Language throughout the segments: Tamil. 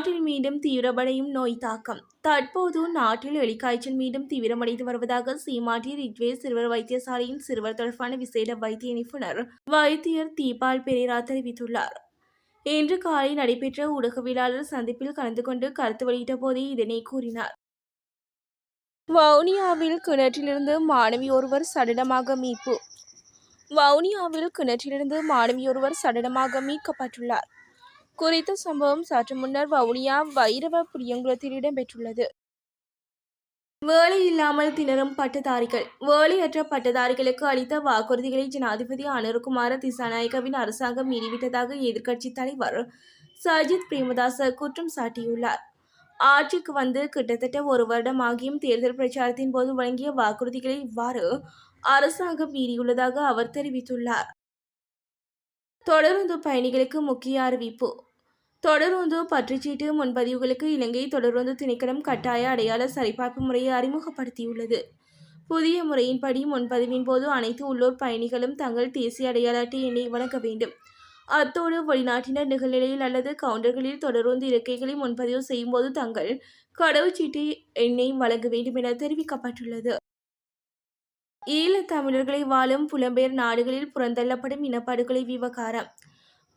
நாட்டில் மீண்டும் தீவிரமடையும் நோய் தாக்கம். தற்போது நாட்டில் எலிக்காய்ச்சல் மீண்டும் தீவிரமடைந்து வருவதாக சீமாட்டி ரிட்வே சிறுவர் வைத்தியசாலையின் சிறுவர் தொடர்பான விசேட வைத்திய நிபுணர் வைத்தியர் தீபால் பெரேரா தெரிவித்துள்ளார். இன்று காலை நடைபெற்ற ஊடகவியலாளர் சந்திப்பில் கலந்து கொண்டு கருத்து வெளியிட்ட போதே இதனை கூறினார். வவுனியாவில் கிணற்றிலிருந்து மாணவி ஒருவர் சடலமாக மீட்பு. வவுனியாவில் கிணற்றிலிருந்து மாணவி ஒருவர் சடலமாக மீட்கப்பட்டுள்ளார். குறித்த சம்பவம் சற்று முன்னர் வவுனியா வைரவ புளியங்குளத்தில் இடம்பெற்றுள்ளது. வேலை இல்லாமல் திணறும் பட்டதாரிகள் வேலையற்ற பட்டதாரிகளுக்கு அளித்த வாக்குறுதிகளை ஜனாதிபதி அனுருகுமார திசாநாயகவின் அரசாங்கம் மீறிவிட்டதாக எதிர்க்கட்சித் தலைவர் சஜித் பிரேமதாச குற்றம் சாட்டியுள்ளார். ஆட்சிக்கு வந்து கிட்டத்தட்ட ஒரு வருடம் ஆகியும் தேர்தல் பிரச்சாரத்தின் போது வழங்கிய வாக்குறுதிகளை இவ்வாறு அரசாங்கம் மீறியுள்ளதாக அவர் தெரிவித்துள்ளார். தொடருந்து பயணிகளுக்கு முக்கிய அறிவிப்பு. தொடருந்து பற்றுச்சீட்டு முன்பதிவுகளுக்கு இலங்கை தொடருந்து திணைக்களம் கட்டாய அடையாள சரிபார்ப்பு முறையை அறிமுகப்படுத்தியுள்ளது. புதிய முறையின்படி முன்பதிவின் போது அனைத்து உள்ளூர் பயணிகளும் தங்கள் தேசிய அடையாள அட்டை எண்ணை வழங்க வேண்டும். அத்தோடு வெளிநாட்டினர் நிகழ்நிலையில் அல்லது கவுண்டர்களில் தொடருந்து இருக்கைகளை முன்பதிவு செய்யும் போது தங்கள் கடவுச்சீட்டு எண்ணை வழங்க வேண்டும் என தெரிவிக்கப்பட்டுள்ளது. ஈழத்தமிழர்களை வாழும் புலம்பெயர் நாடுகளில் புறந்தள்ளப்படும் இனப்படுகொலை விவகாரம்.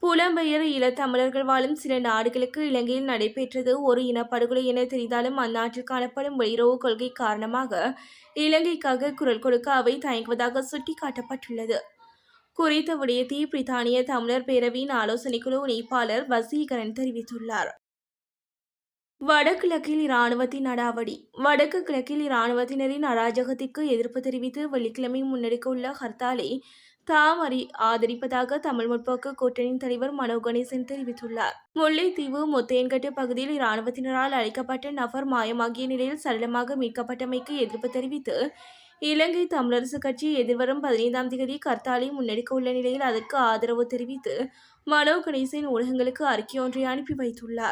புலம்பெயர் ஈழத்தமிழர்கள் வாழும் சில நாடுகளுக்கு இலங்கையில் நடைபெற்றது ஒரு இனப்படுகொலை என தெரிந்தாலும் அந்நாட்டில் காணப்படும் வெளியுறவு கொள்கை காரணமாக இலங்கைக்காக குரல் கொடுக்க அவை தயங்குவதாக சுட்டிக்காட்டப்பட்டுள்ளது. குறித்த விடயத்தை பிரித்தானிய தமிழர் பேரவையின் ஆலோசனைக்குழு இணைப்பாளர் வசீகரன் தெரிவித்துள்ளார். வடகிழக்கில் இராணுவத்தின் நடாவடி வடக்கு கிழக்கில் இராணுவத்தினரின் அராஜகத்திற்கு எதிர்ப்பு தெரிவித்து வெள்ளிக்கிழமை முன்னெடுக்க உள்ள ஹர்த்தாலை தாம் அறி ஆதரிப்பதாக தமிழ் முற்போக்கு கூட்டணியின் தலைவர் மனோ கணேசன் தெரிவித்துள்ளார். முல்லைத்தீவு முத்தையன்கட்டு பகுதியில் இராணுவத்தினரால் அழைக்கப்பட்ட நபர் மாயமாகிய நிலையில் சரளமாக மீட்கப்பட்டமைக்கு எதிர்ப்பு தெரிவித்து இலங்கை தமிழரசு கட்சி எதிர்வரும் பதினைந்தாம் தேதி கர்த்தாலை முன்னெடுக்க உள்ள நிலையில் அதற்கு ஆதரவு தெரிவித்து மனோ கணேசன் ஊடகங்களுக்கு அறிக்கை ஒன்றை அனுப்பி வைத்துள்ளார்.